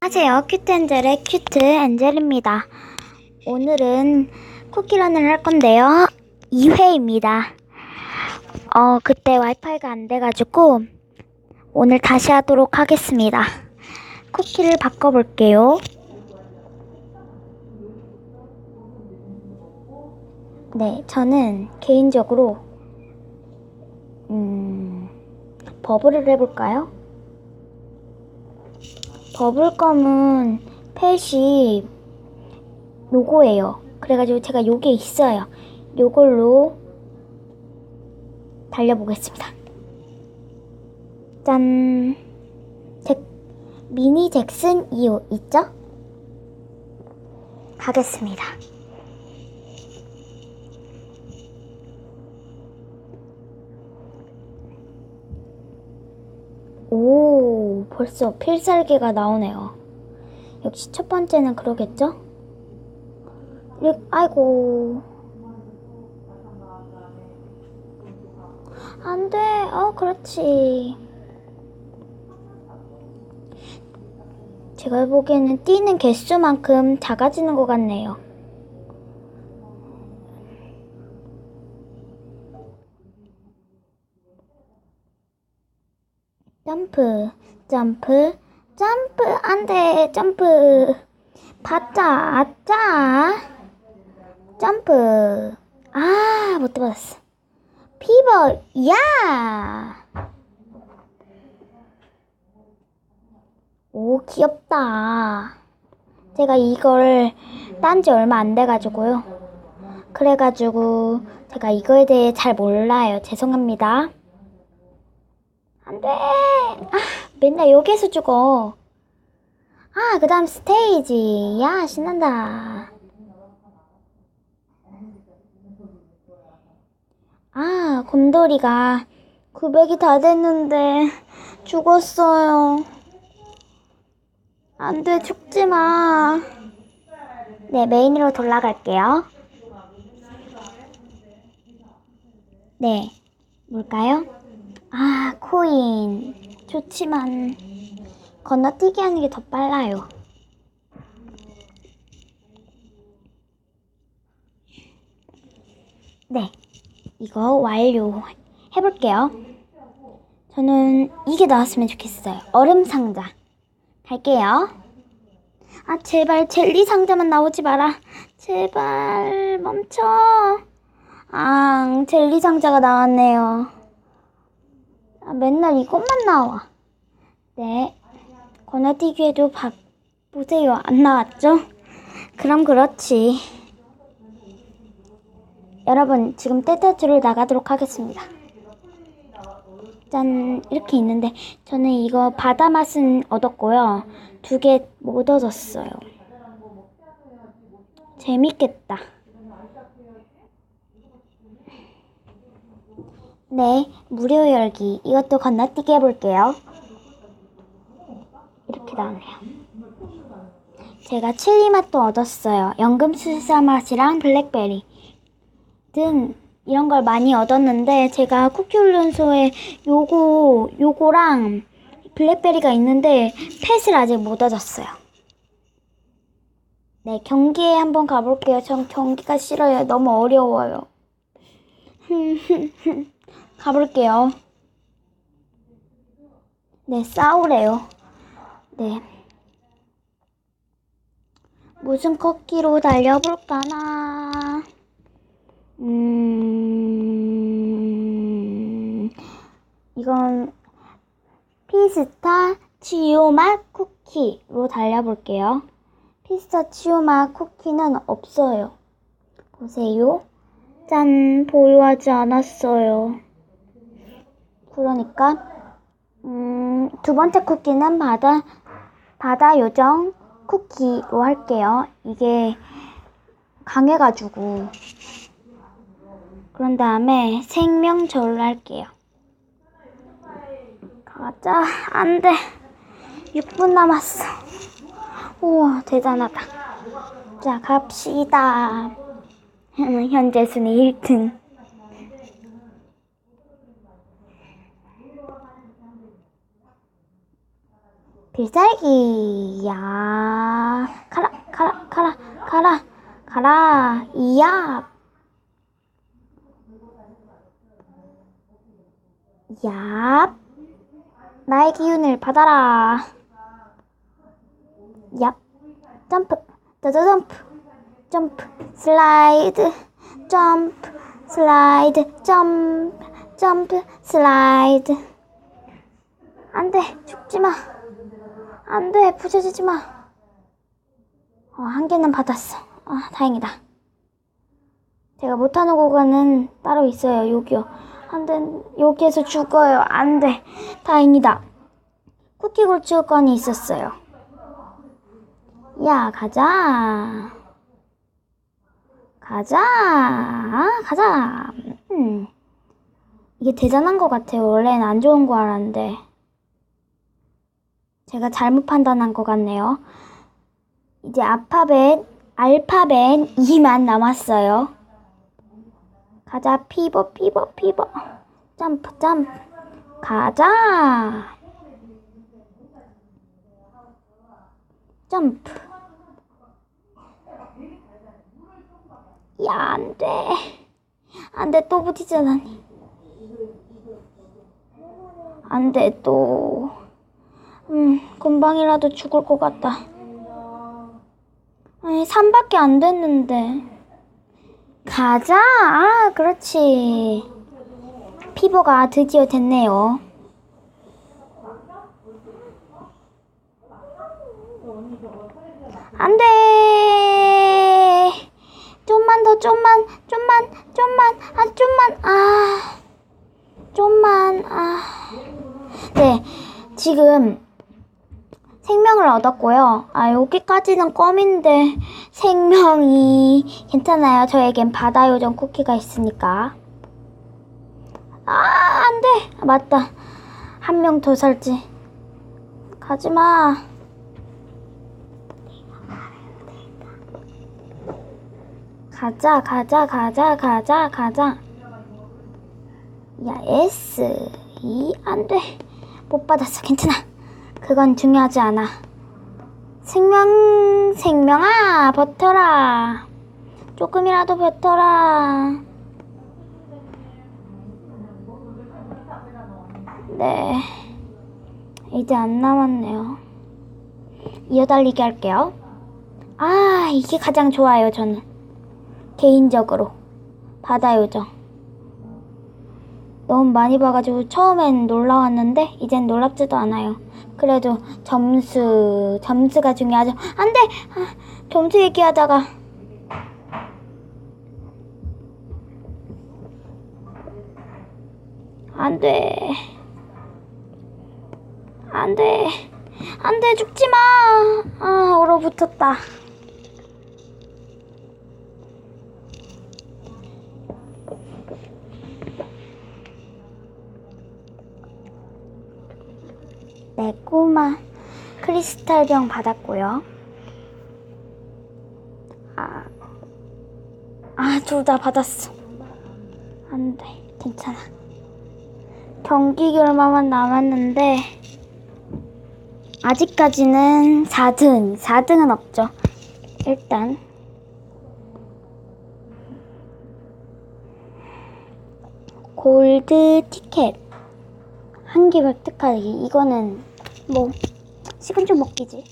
안녕하세요. 큐트 엔젤의 큐트 엔젤입니다. 오늘은 쿠키런을 할 건데요. 2회입니다. 어, 그때 와이파이가 안 돼가지고 오늘 다시 하도록 하겠습니다. 쿠키를 바꿔볼게요. 네, 저는 개인적으로 음, 버블을 해볼까요? 버블검은 펫이 요거예요. 그래가지고 제가 요게 있어요. 요걸로 달려보겠습니다. 짠. 잭, 미니 잭슨 2호 있죠? 가겠습니다. 오, 벌써 필살기가 나오네요. 역시 첫 번째는 그러겠죠? 아이고. 안 돼. 어, 그렇지. 제가 보기에는 뛰는 개수만큼 작아지는 것 같네요. 점프, 점프, 점프, 안 돼, 점프. 받자, 아짜. 점프. 아, 못 받았어. 피버, 야! 오, 귀엽다. 제가 이걸 딴 지 얼마 안 돼가지고요. 그래가지고 제가 이거에 대해 잘 몰라요. 죄송합니다. 안 돼! 아, 맨날 여기에서 죽어. 아, 그 다음 스테이지. 야, 신난다. 아, 곰돌이가 900이 다 됐는데 죽었어요. 안 돼, 죽지 마. 네, 메인으로 돌아갈게요. 네, 뭘까요? 아, 코인. 좋지만, 건너뛰기 하는 게 더 빨라요. 네, 이거 완료 해볼게요. 저는 이게 나왔으면 좋겠어요. 얼음 상자. 갈게요. 아, 제발 젤리 상자만 나오지 마라. 제발 멈춰. 아, 젤리 상자가 나왔네요. 아, 맨날 이것만 나와. 네. 건너뛰기에도 봐, 보세요. 안 나왔죠? 그럼 그렇지. 여러분, 지금 떼떼줄을 나가도록 하겠습니다. 짠, 이렇게 있는데, 저는 이거 바다 맛은 얻었고요. 두 개 못 얻었어요. 재밌겠다. 네, 무료 열기. 이것도 건너뛰기 해볼게요. 이렇게 나오네요. 제가 칠리 맛도 얻었어요. 연금술사 맛이랑 블랙베리 등 이런 걸 많이 얻었는데 제가 쿠키 훈련소에 요거 요거랑 블랙베리가 있는데 펫을 아직 못 얻었어요. 네, 경기에 한번 가볼게요. 전 경기가 싫어요. 너무 어려워요. 가볼게요. 네, 싸우래요. 네. 무슨 커키로 달려볼까나. 음, 이건 피스타 치오 맛 쿠키로 달려볼게요. 피스타치오 맛 쿠키는 없어요. 보세요. 짠, 보유하지 않았어요. 그러니까, 음, 두 번째 쿠키는 바다, 바다 요정 쿠키로 할게요. 이게 강해가지고. 그런 다음에 생명절로 할게요. 가자. 안 돼. 6분 남았어. 우와, 대단하다. 자, 갑시다. 현재 순위 1등. 필살기야. 가라 가라 가라 가라 가라 이야. 야 나의 기운을 받아라. 야 점프 저저 점프 점프 슬라이드 점프 슬라이드 점프 점프 슬라이드. 안돼 죽지마. 안 돼. 부서지지 마. 어, 한 개는 받았어. 아, 다행이다. 제가 못하는 구간은 따로 있어요. 여기요. 안 돼. 여기에서 죽어요. 안 돼. 다행이다. 쿠키 골치권이 있었어요. 야, 가자. 가자. 아, 가자. 음. 이게 대단한 것 같아요. 원래는 안 좋은 거 알았는데. 제가 잘못 판단한 것 같네요. 이제 알파벳, 알파벳 2만 남았어요. 가자, 피버, 피버, 피버. 점프, 점프. 가자. 점프. 야, 안 돼. 안 돼, 또 부딪혀다니. 안 돼, 또. 음, 금방이라도 죽을 것 같다. 아니, 3밖에 안 됐는데. 가자! 아, 그렇지. 피버가 드디어 됐네요. 안 돼! 좀만 더, 좀만, 좀만, 좀만, 아, 좀만, 아. 좀만, 아. 네, 지금 생명을 얻었고요. 아, 여기까지는 껌인데 생명이 괜찮아요. 저에겐 바다 요정 쿠키가 있으니까. 아, 안 돼. 아, 맞다. 한 명 더 살지. 가지 마. 가자, 가자, 가자, 가자, 가자. 야, S. 이, 안 돼. 못 받았어. 괜찮아. 그건 중요하지 않아. 생명, 생명아, 버텨라. 조금이라도 버텨라. 네. 이제 안 남았네요. 이어달리기 할게요. 아, 이게 가장 좋아요, 저는. 개인적으로. 바다 요정. 너무 많이 봐가지고 처음엔 놀라웠는데 이젠 놀랍지도 않아요. 그래도 점수 점수가 중요하죠. 안 돼 아, 점수 얘기하다가 안 돼 안 돼 안 돼 죽지 마. 아 얼어붙었다. 네, 꼬마 크리스탈병 받았고요. 아, 아, 둘 다 받았어. 안 돼, 괜찮아. 경기 결과만 남았는데, 아직까지는 4등, 4등은 없죠. 일단, 골드 티켓. 한 개 획득하기. 이거는 뭐 시간 좀 먹기지.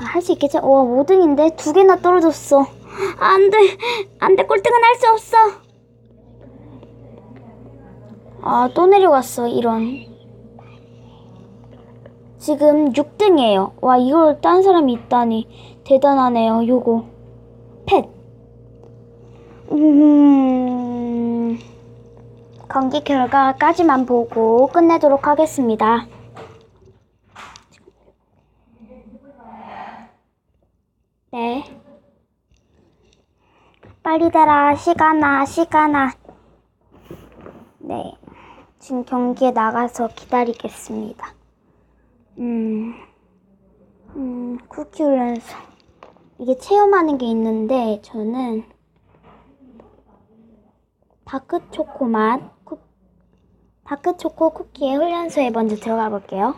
아, 할 수 있겠지? 와 5등인데 두 개나 떨어졌어. 안 돼 안 돼 꼴등은 할 수 없어. 아 또 내려갔어 이런. 지금 6등이에요. 와 이걸 딴 사람이 있다니 대단하네요. 요거 펫. 음. 경기 결과까지만 보고 끝내도록 하겠습니다. 네. 빨리 대라, 시간아, 시간아. 네. 지금 경기에 나가서 기다리겠습니다. 음, 음, 쿠키 훈련소. 이게 체험하는 게 있는데, 저는 다크 초코 맛, 쿠, 다크 초코 쿠키의 훈련소에 먼저 들어가 볼게요.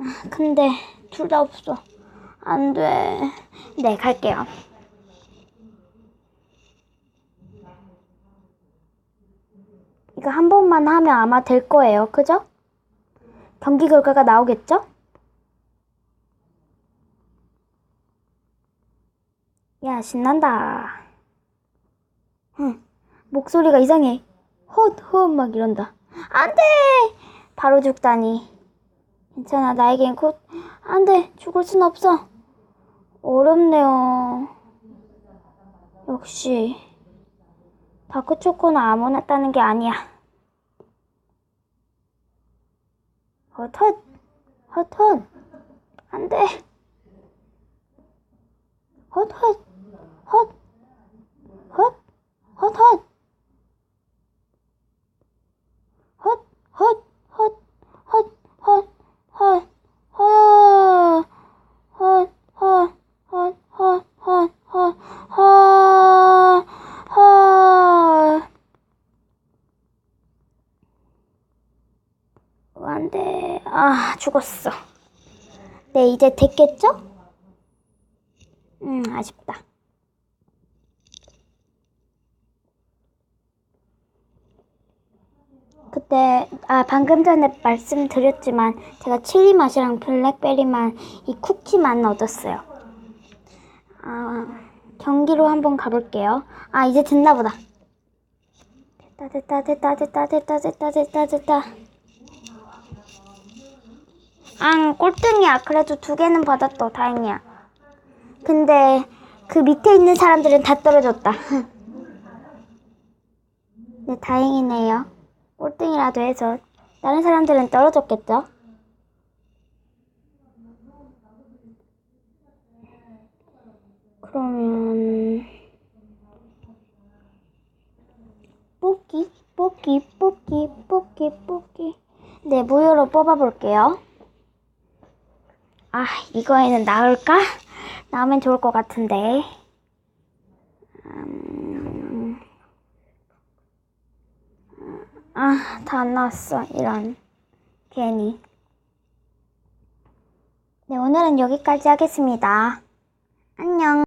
아, 근데 둘 다 없어. 안 돼. 네, 갈게요. 이거 한 번만 하면 아마 될 거예요. 그죠? 경기 결과가 나오겠죠? 야, 신난다. 응, 목소리가 이상해. 헛, 헛, 막 이런다. 안 돼! 바로 죽다니. 괜찮아, 나에겐 곧, 안 돼, 죽을 순 없어. 어렵네요. 역시, 다크초코는 아무나 따는 게 아니야. 헛헛, 헛헛, 안 돼. 헛 헛, 헛, 헛, 헛헛. 헛, 아, 죽었어. 네, 이제 됐겠죠? 음, 아쉽다. 그때 아 방금 전에 말씀드렸지만 제가 칠리 맛이랑 블랙베리만 이 쿠키만 얻었어요. 아 경기로 한번 가볼게요. 아 이제 됐나 보다. 됐다 됐다 됐다 됐다 됐다 됐다 됐다 됐다. 앙 꼴등이야. 그래도 두 개는 받았어. 다행이야. 근데 그 밑에 있는 사람들은 다 떨어졌다. 네 다행이네요. 꼴등이라도 해서 다른 사람들은 떨어졌겠죠? 그러면 뽑기 뽑기 뽑기 뽑기 뽑기 네 무효로 뽑아볼게요. 아 이거에는 나올까? 나오면 좋을 것 같은데. 음... 아, 다 안 나왔어. 이런. 괜히. 네, 오늘은 여기까지 하겠습니다. 안녕.